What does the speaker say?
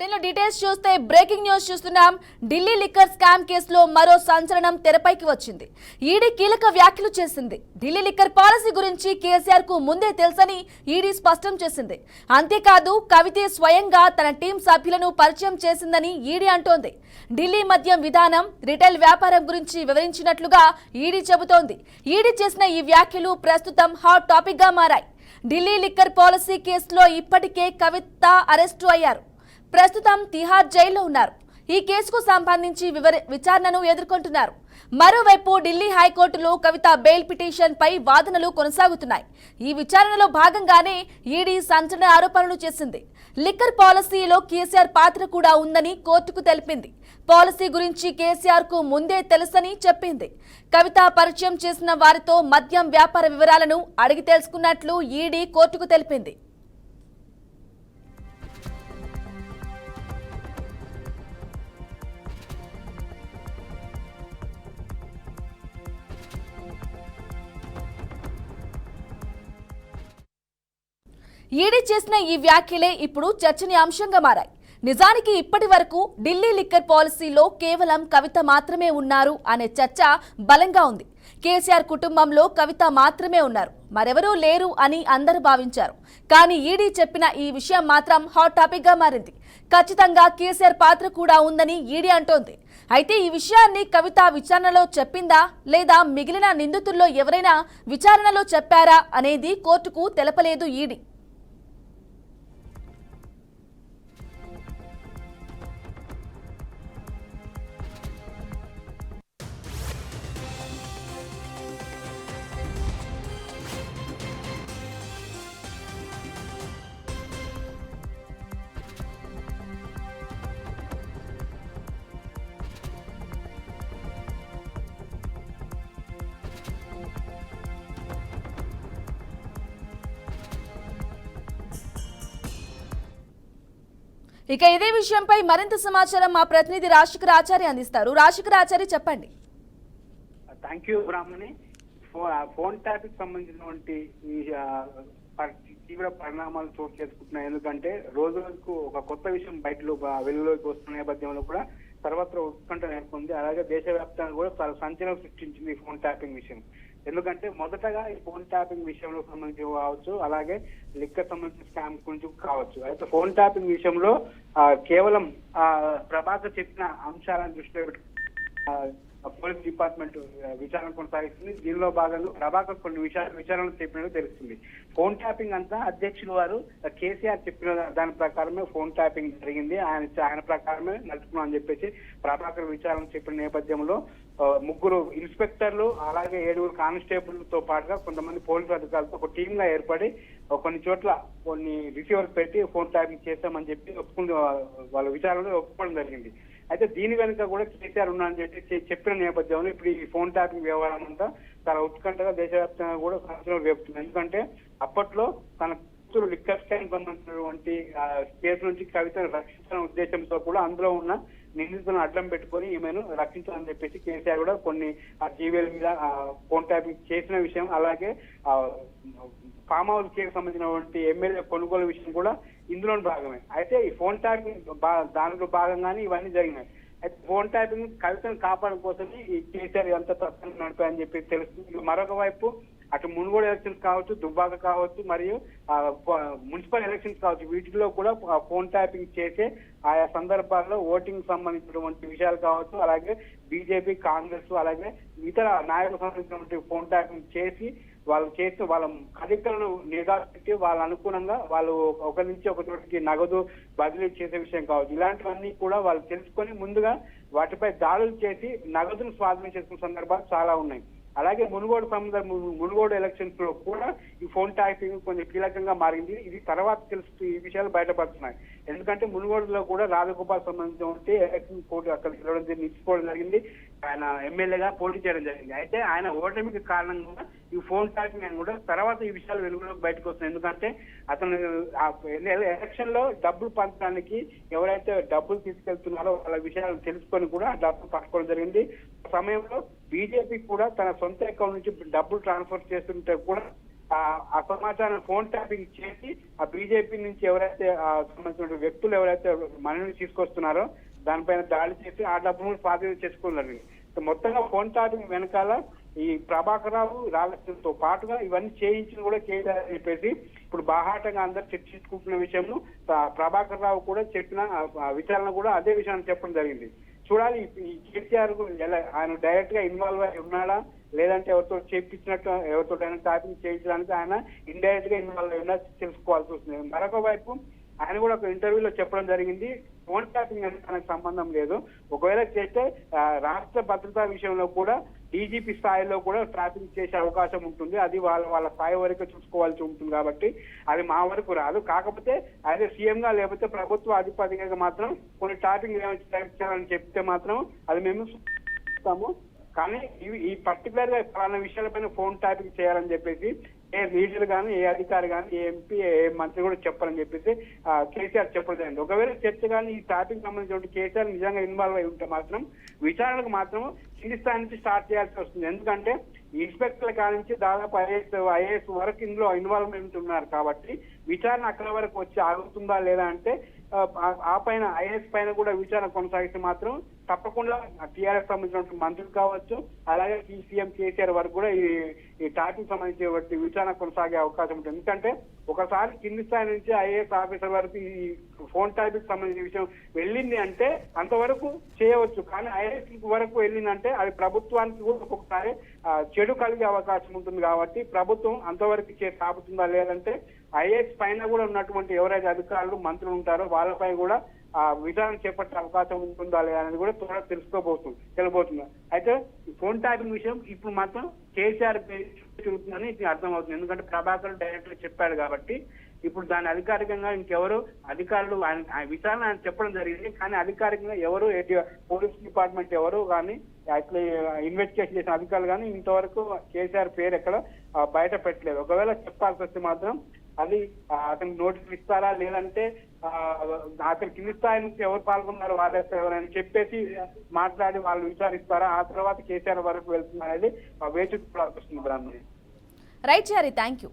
బులెటిన్లో డీటెయిల్స్ చూస్తే breaking news చూస్తున్నాం. ఢిల్లీ లిక్కర్ స్కామ్ కేసులో మరో సంచలనం తెరపైకి వచ్చింది. ఈడీ కీలక వ్యాఖ్యలు చేసింది. ఢిల్లీ లిక్కర్ పాలసీ గురించి కేసీఆర్కు ముందే తెలుసని ఈడీ స్పష్టం చేసింది. అంతేకాదు కవితే స్వయంగా తన టీం సభ్యులను పరిచయం చేసిందని ఈడీ అంటోంది. ఢిల్లీ మద్యం విధానం రిటైల్ వ్యాపారం గురించి వివరించినట్లుగా ఈడీ చెబుతోంది. ఈడీ చేసిన ఈ వ్యాఖ్యలు ప్రస్తుతం హాట్ టాపిక్గా మారాయి. ఢిల్లీ లిక్కర్ పాలసీ కేసులో ఇప్పటికే కవిత అరెస్టు అయ్యారు. ప్రస్తుతం తిహార్ జైల్లో ఉన్నారు. ఈ కేసుకు సంబంధించి వివర విచారణను ఎదుర్కొంటున్నారు. మరోవైపు ఢిల్లీ హైకోర్టులో కవిత బెయిల్ పిటిషన్ పై వాదనలు కొనసాగుతున్నాయి. ఈ విచారణలో భాగంగానే ఈడీ సంచలన ఆరోపణలు చేసింది. లిక్కర్ పాలసీలో కేసీఆర్ పాత్ర కూడా ఉందని కోర్టుకు తెలిపింది. పాలసీ గురించి కేసీఆర్కు ముందే తెలుసని చెప్పింది. కవిత పరిచయం చేసిన వారితో మద్యం వ్యాపార వివరాలను అడిగి తెలుసుకున్నట్లు ఈడీ కోర్టుకు తెలిపింది. ఈడీ చేసిన ఈ వ్యాఖ్యలే ఇప్పుడు చర్చనీయాంశంగా మారాయి. నిజానికి ఇప్పటి వరకు ఢిల్లీ లిక్కర్ పాలసీలో కేవలం కవిత మాత్రమే ఉన్నారు అనే చర్చ బలంగా ఉంది. కేసీఆర్ కుటుంబంలో కవిత మాత్రమే ఉన్నారు. మరెవరూ లేరు అని అందరూ భావించారు. కానీ ఈడీ చెప్పిన ఈ విషయం మాత్రం హాట్ టాపిక్గా మారింది. ఖచ్చితంగా కేసీఆర్ పాత్ర కూడా ఉందని ఈడీ అంటోంది. అయితే ఈ విషయాన్ని కవిత విచారణలో చెప్పిందా లేదా మిగిలిన నిందితుల్లో ఎవరైనా విచారణలో చెప్పారా అనేది కోర్టుకు తెలపలేదు ఈడీ. ఇక ఇదే విషయంపై మరింత సమాచారం మా ప్రతినిధి రాజశేఖర్ ఆచార్య అందిస్తారు. రాజశేఖర్ ఆచార్య చెప్పండి. Thank you Brahmani. Phone- phone topic సంబంధించినటువంటి ఈ తీవ్ర పరిణామాలు చోటు చేసుకుంటున్నాయి. ఎందుకంటే రోజు రోజుకు ఒక కొత్త విషయం బయటలో వెలుగులోకి వస్తున్న నేపథ్యంలో కూడా సర్వత్ర ఉత్కంఠ నెలకొంది. అలాగే దేశవ్యాప్తంగా కూడా సంచలనం సృష్టించింది ఫోన్ ట్యాపింగ్ విషయం. ఎందుకంటే మొదటగా ఈ ఫోన్ ట్యాపింగ్ విషయంలో సంబంధించి కావచ్చు అలాగే లిక్కర్ సంబంధించిన స్కామ్ గురించి కావచ్చు. అయితే ఫోన్ ట్యాపింగ్ విషయంలో కేవలం ప్రభాకర్ చెప్పిన అంశాలను దృష్టిలో పోలీస్ డిపార్ట్మెంట్ విచారణ కొనసాగిస్తుంది. దీనిలో భాగంగా ప్రభాకర్ కొన్ని విషయాలు విచారణ చెప్పినట్టు తెలుస్తుంది. ఫోన్ ట్యాపింగ్ అంతా అధ్యక్షులు వారు కేసీఆర్ చెప్పిన దాని ప్రకారమే ఫోన్ ట్యాపింగ్ జరిగింది. ఆయన ఆయన ప్రకారమే నడుపుకున్నాం అని చెప్పేసి ప్రభాకర్ విచారణ చెప్పిన నేపథ్యంలో ముగ్గురు ఇన్స్పెక్టర్లు అలాగే ఏడుగురు కానిస్టేబుల్తో పాటుగా కొంతమంది పోలీసు అధికారులతో ఒక టీమ్గా ఏర్పడి కొన్ని చోట్ల కొన్ని రిసీవర్స్ పెట్టి ఫోన్ ట్యాపింగ్ చేస్తామని చెప్పి ఒప్పుకుంది వాళ్ళ విచారణలో ఒప్పుకోవడం జరిగింది. అయితే దీని వెనుక కూడా కేసీఆర్ ఉన్నారని చెప్పి చెప్పిన నేపథ్యంలో ఇప్పుడు ఈ ఫోన్ ట్యాపింగ్ వ్యవహారం అంతా చాలా ఉత్కంఠగా దేశవ్యాప్తంగా కూడా సంచలనం రేపుతుంది. ఎందుకంటే అప్పట్లో తన కూతురు లిక్కర్ స్కాన్ సంబంధించినటువంటి కేసు నుంచి కవితను రక్షించిన ఉద్దేశంతో కూడా అందులో ఉన్న నిందితులను అడ్డం పెట్టుకొని ఈమెను రక్షించాలని చెప్పేసి కేసీఆర్ కూడా కొన్ని ఆ మీద ఫోన్ ట్యాపింగ్ చేసిన విషయం అలాగే ఫామ్ హౌస్ కేసు సంబంధించినటువంటి ఎమ్మెల్యే కొనుగోలు విషయం కూడా ఇందులో భాగమే. అయితే ఈ ఫోన్ ట్యాపింగ్ దాంట్లో భాగంగానే ఇవన్నీ జరిగినాయి. అయితే ఫోన్ ట్యాపింగ్ కవితను కాపాడడం కోసమే ఈ కేసీఆర్ అంతా తప్పని నడిపాయని చెప్పి తెలుస్తుంది. మరొక వైపు అటు మునుగోడు ఎలక్షన్స్ కావచ్చు దుబ్బాక కావచ్చు మరియు మున్సిపల్ ఎలక్షన్స్ కావచ్చు వీటిలో కూడా ఫోన్ ట్యాపింగ్ చేసే ఆయా సందర్భాల్లో ఓటింగ్ సంబంధించినటువంటి విషయాలు కావచ్చు అలాగే బీజేపీ కాంగ్రెస్ అలాగే ఇతర నాయకులకు సంబంధించినటువంటి ఫోన్ ట్యాపింగ్ చేసి వాళ్ళు చేసి వాళ్ళ కదలికలను నిఘా పెట్టి వాళ్ళ అనుగుణంగా వాళ్ళు ఒక నుంచి ఒక చోటికి నగదు బదిలీ చేసే విషయం కావచ్చు. ఇలాంటివన్నీ కూడా వాళ్ళు తెలుసుకొని ముందుగా వాటిపై దాడులు చేసి నగదును స్వాధీనం చేసుకున్న సందర్భాలు చాలా ఉన్నాయి. అలాగే మునుగోడు సందర్భ మునుగోడు ఎలక్షన్స్లో కూడా ఈ ఫోన్ ట్యాపింగ్ కొంచెం కీలకంగా మారింది. ఇది తర్వాత తెలుస్తూ ఈ విషయాలు బయటపడుతున్నాయి. ఎందుకంటే మునుగోడులో కూడా రాజగోపాల్ సంబంధించిన ఎలక్షన్ పోటీ అక్కడ గెలవడం జరిగింది, నిలుచుకోవడం జరిగింది. ఆయన ఎమ్మెల్యేగా పోటీ చేయడం జరిగింది. అయితే ఆయన ఓటమికి కారణంగా ఈ ఫోన్ ట్యాపింగ్ అని కూడా తర్వాత ఈ విషయాలు వెలుగులోకి బయటకు వస్తున్నాయి. ఎందుకంటే అతను ఎలక్షన్లో డబ్బులు పంచడానికి ఎవరైతే డబ్బులు తీసుకెళ్తున్నారో వాళ్ళ విషయాలు తెలుసుకొని కూడా డబ్బులు పట్టుకోవడం జరిగింది. సమయంలో బీజేపీ కూడా తన సొంత అకౌంట్ నుంచి డబ్బులు ట్రాన్స్ఫర్ చేస్తుంటే కూడా ఆ సమాచారం ఫోన్ ట్యాపింగ్ చేసి ఆ బీజేపీ నుంచి ఎవరైతే సంబంధించిన వ్యక్తులు ఎవరైతే మనల్ని తీసుకొస్తున్నారో దానిపైన దాడి చేసి ఆ డబ్బును స్వాధీనం చేసుకున్నారు. మొత్తంగా ఫోన్ ట్యాపింగ్ వెనకాల ఈ ప్రభాకర్ రావు పాటుగా ఇవన్నీ చేయించిన కూడా కేసీఆర్ అని చెప్పేసి ఇప్పుడు బాహాటంగా అందరు చర్చించుకుంటున్న విషయంలో ప్రభాకర్ రావు కూడా చెప్పిన ఆ విచారణ కూడా అదే విషయాన్ని చెప్పడం జరిగింది. చూడాలి. ఈ- కేసీఆర్ ఎలా ఆయన డైరెక్ట్గా ఇన్వాల్వ్ అయి ఉన్నాడా? లేదంటే ఎవరితో చేపించినట్టు ఎవరితో టాపింగ్ చేయించడానికి ఆయన ఇండైరెక్ట్గా ఇన్వాల్వ్ అయి ఉన్నా తెలుసుకోవాల్సి వస్తుంది. మరొక వైపు ఆయన కూడా ఒక ఇంటర్వ్యూలో చెప్పడం జరిగింది. ఫోన్ ట్యాపింగ్ అనేది తనకు సంబంధం లేదు. ఒకవేళ చేస్తే రాష్ట్ర భద్రతా విషయంలో కూడా డీజీపీ స్థాయిలో కూడా ట్రాఫిక్ చేసే అవకాశం ఉంటుంది. అది వాళ్ళ వాళ్ళ స్థాయి వరకు చూసుకోవాల్సి ఉంటుంది కాబట్టి అది మా వరకు రాదు. కాకపోతే అదే సీఎం గా లేకపోతే ప్రభుత్వ అధిపతిగా మాత్రం కొన్ని ట్రాపింగ్ చేయాలని చెప్తే మాత్రం అది మేము ఇస్తాము కానీ ఈ పర్టికులర్గా పలానా విషయాలపైన ఫోన్ ట్యాపింగ్ చేయాలని చెప్పేసి ఏ లీడర్ కానీ ఏ అధికారి కానీ ఏ ఎంపీ ఏ మంత్రి కూడా చెప్పాలని చెప్పేసి కేసీఆర్ చెప్పడం జరిగింది. ఒకవేళ చర్చ కానీ ఈ టాపిక్ సంబంధించిన కేసీఆర్ నిజంగా ఇన్వాల్వ్ అయి ఉంటే మాత్రం విచారణకు మాత్రం కింది స్థాయి నుంచి స్టార్ట్ చేయాల్సి వస్తుంది. ఎందుకంటే ఇన్స్పెక్టర్ల కాడ నుంచి దాదాపు ఐఏఎస్ ఐఏఎస్ వరకు ఇందులో ఇన్వాల్వ్మెంట్ ఉన్నారు కాబట్టి విచారణ అక్కడ వరకు వచ్చి ఆగుతుందా లేదా అంటే ఆ, పైన ఐఏఎస్ పైన కూడా విచారణ కొనసాగిస్తే మాత్రం తప్పకుండా టీఆర్ఎస్ సంబంధించిన మంత్రులు కావచ్చు అలాగే సీఎం కేసీఆర్ వరకు కూడా ఈ ఈ టాపిక్ సంబంధించిన విచారణ కొనసాగే అవకాశం ఉంటుంది. ఎందుకంటే ఒకసారి కింది స్థాయి నుంచి ఐఏఎస్ ఆఫీసర్ వరకు ఈ ఫోన్ టాపిక్ సంబంధించిన విషయం వెళ్ళింది అంటే అంతవరకు చేయవచ్చు. కానీ ఐఏఎస్ వరకు వెళ్ళిందంటే అది ప్రభుత్వానికి కూడా ఒక్కొక్కసారి చెడు కలిగే అవకాశం ఉంటుంది కాబట్టి ప్రభుత్వం అంతవరకు చేసి ఆపుతుందా లేదంటే ఐఏఎస్ పైన కూడా ఉన్నటువంటి ఎవరైతే అధికారులు మంత్రులు ఉంటారో వాళ్ళపై కూడా ఆ విచారణ చేపట్టే అవకాశం ఉంటుందా లేదా అనేది కూడా త్వరగా తెలుసుకోబోతుంది తెలియబోతుంది. అయితే ఫోన్ ట్యాపింగ్ విషయం ఇప్పుడు మాత్రం కేసీఆర్ తిరుగుతుందని ఇది అర్థమవుతుంది. ఎందుకంటే ప్రభాకర్ డైరెక్ట్గా చెప్పాడు కాబట్టి ఇప్పుడు దాని అధికారికంగా ఇంకెవరు అధికారులు ఆయన విచారణ ఆయన చెప్పడం జరిగింది. కానీ అధికారికంగా ఎవరు పోలీస్ డిపార్ట్మెంట్ ఎవరు కానీ అట్లా ఇన్వెస్టిగేషన్ చేసిన అధికారులు కానీ ఇంతవరకు కేసీఆర్ పేరు ఎక్కడ బయట పెట్టలేదు. ఒకవేళ చెప్పాల్సి వస్తే మాత్రం అది అతనికి నోటీసులు ఇస్తారా లేదంటే ఆ, అతని కింది స్థాయి నుంచి ఎవరు పాల్గొన్నారు వాళ్ళ ఎవరైనా చెప్పేసి మాట్లాడి వాళ్ళు విచారిస్తారా? ఆ తర్వాత కేసీఆర్ వరకు వెళ్తున్నారు అనేది వేచి చూడాల్సి వస్తుంది Brahmani right Chari thank you.